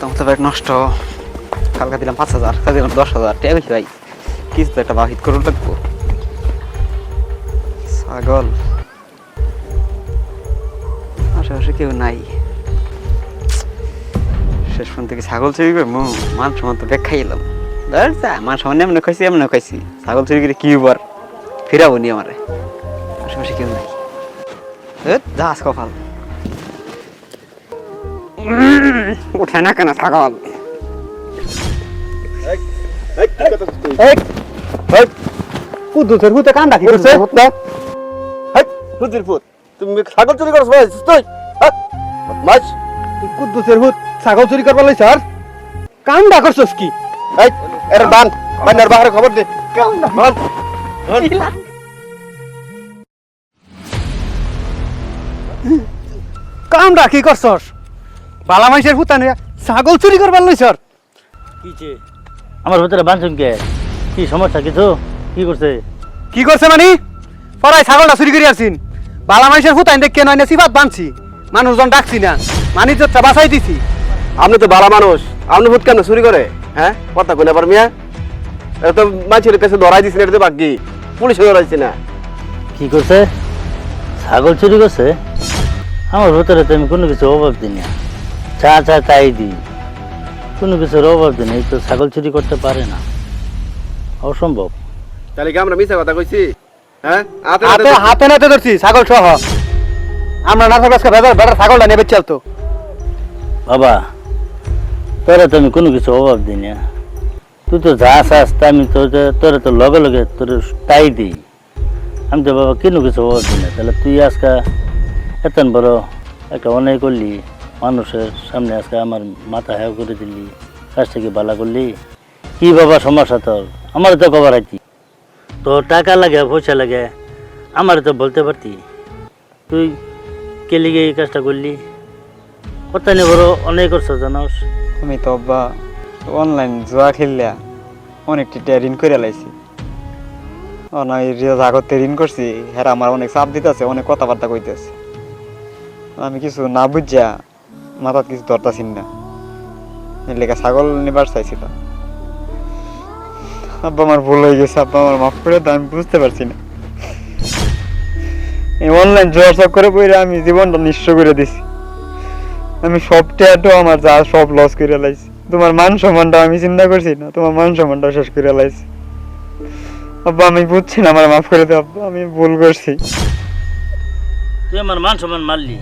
তো ব্যাগ নষ্ট। কালকে দিলাম পাঁচ হাজার, কালকে দিলাম দশ হাজার। টাকা বেশি ভাই, কিছু তো একটা বাহিত করুন লাগবো। ছাগল। আশেপাশে কেউ নাই। শেষ পর্যন্ত কি ছাগল চুরি করব? মান সমান তো ব্যাগ খাইলাম মান সমান এমন খাইছি এমন খাইছি ছাগল চুরি করে কি বার ফিরাবো নি আমারে। আশেপাশে কেউ নাই। জাহাজ কপাল। উঠে না কেন ছাগল? কুদ্দুসের কান্দা কি করছে? হুজির ফুট তুমি ছাগল চুরি করছ ভাই? তুই মাছ কুদ্দুসের হুত ছাগল চুরি করবার লই স্যার কান্দা করছস কি? এই এর বান বান্নার বাহারে খবর দে। বান কামটা কি করছস? বালা মাইসের হুতা নিয়ে ছাগল চুরি করবার লই স্যার কিছে আমার ভিতরে বাঁধছেন কে? কি সমস্যা কিছু? কি করছে? কি করছে মানে? পরাই ছাগলটা চুরি করে আসিন বালা মাইসের দেখে নয় না সিফাত বানছি। মানুষজন ডাকছি না। মানিজ্যটা বাঁচাই দিছি। আপনি তো বালা মানুষ। আপনি ভূত কেন চুরি করে? হ্যাঁ? কথা কইনা পার মিয়া এটা তো মানুষের কাছে ধরাই দিছেন এটা তো বাকি পুলিশে ধরাইছে না। কি করছে? ছাগল চুরি করছে? আমার ভিতরে তো আমি কোনো কিছু অভাব দিই না। চা চা তাই দিই কোনো কিছুর অভাব দিই না এই তো ছাগল চুরি করতে পারে না। অসম্ভব। তাহলে কি আমরা মিছা কথা কইছি? হ্যাঁ? হাতে হাতে নাতে ধরছি ছাগল সহ আমরা না থাকলে আজকে বেজার বেটার ছাগলটা নেবে চলতো বাবা তোরা তো আমি কোনো কিছু অভাব দিই না। তুই তো যা চাস তা আমি তোর তোরা তো লগে লগে তোর তাই দিই। আমি তো বাবা কোনো কিছু অভাব দিই না। তাহলে তুই আজকে এত বড় একটা অন্যায় করলি। মানুষের সামনে আজকে আমার মাথা হ্যাঁ করে দিলি কাছ থেকে বালা করলি। কি বাবা সমস্যা তোর? আমার তো কবার আইতি। তো টাকা লাগে, পয়সা লাগে, আমার তো বলতে পারতি। তুই কে লিগে এই কাজটা করলি? কথা নিয়ে বড় অনেক করছ জানোস। আমি তো বা অনলাইন জুয়া খেললা, অনেকটি টিয়া ঋণ করে লাইছি। অনেক জাগতে ঋণ করছি হ্যাঁ আমার অনেক চাপ দিতেছে, অনেক কথাবার্তা কইতেছে। আমি কিছু না বুঝা মাথাত কিছু ধরতাছি না। লেগে ছাগল নিবার চাইছিলাম আব্বা আমার ভুল হয়ে গেছে, আব্বা আমার মাফ করে দাও, আমি বুঝতে পারছি না। এই অনলাইন জোয়ার করে বইরে আমি জীবনটা নিঃস্ব করে দিছি। আমি সব ট্যাটু আমার যা সব লস করে লাইছি। তোমার মান সম্মানটা আমি চিন্তা করছি না, তোমার মান সম্মানটা শেষ করে লাইছি। আব্বা, আমি বুঝছি না, আমার মাফ করে আব্বা, আমি ভুল করছি। তুই আমার মান সম্মান মারলি।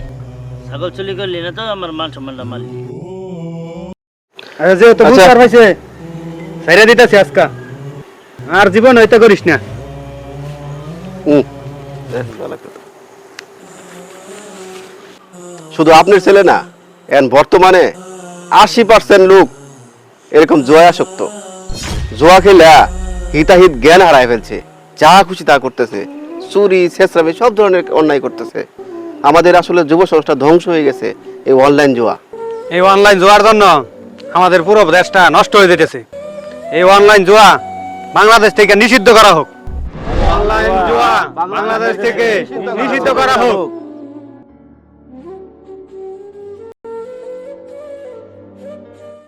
ছাগল চুরি করলি না তো আমার মান সম্মানটা মারলি যেহেতু আচ্ছা। দিতেছি আজকা। আর জীবন হইতে করিস না। শুধু আপনার ছেলে না এখন বর্তমানে আশি পার্সেন্ট লোক এরকম জোয়া আসক্ত। জোয়া খেলে হিতাহিত জ্ঞান হারায় ফেলছে যা খুশি তা করতেছে চুরি ছেঁচড়ামি সব ধরনের অন্যায় করতেছে। আমাদের আসলে যুব সংস্থা ধ্বংস হয়ে গেছে এই অনলাইন জোয়া। এই অনলাইন জোয়ার জন্য আমাদের পুরো দেশটা নষ্ট হয়ে যেতেছে। এই অনলাইন জোয়া বাংলাদেশ থেকে নিষিদ্ধ করা হোক। অনলাইন জোয়া বাংলাদেশ থেকে নিষিদ্ধ করা হোক।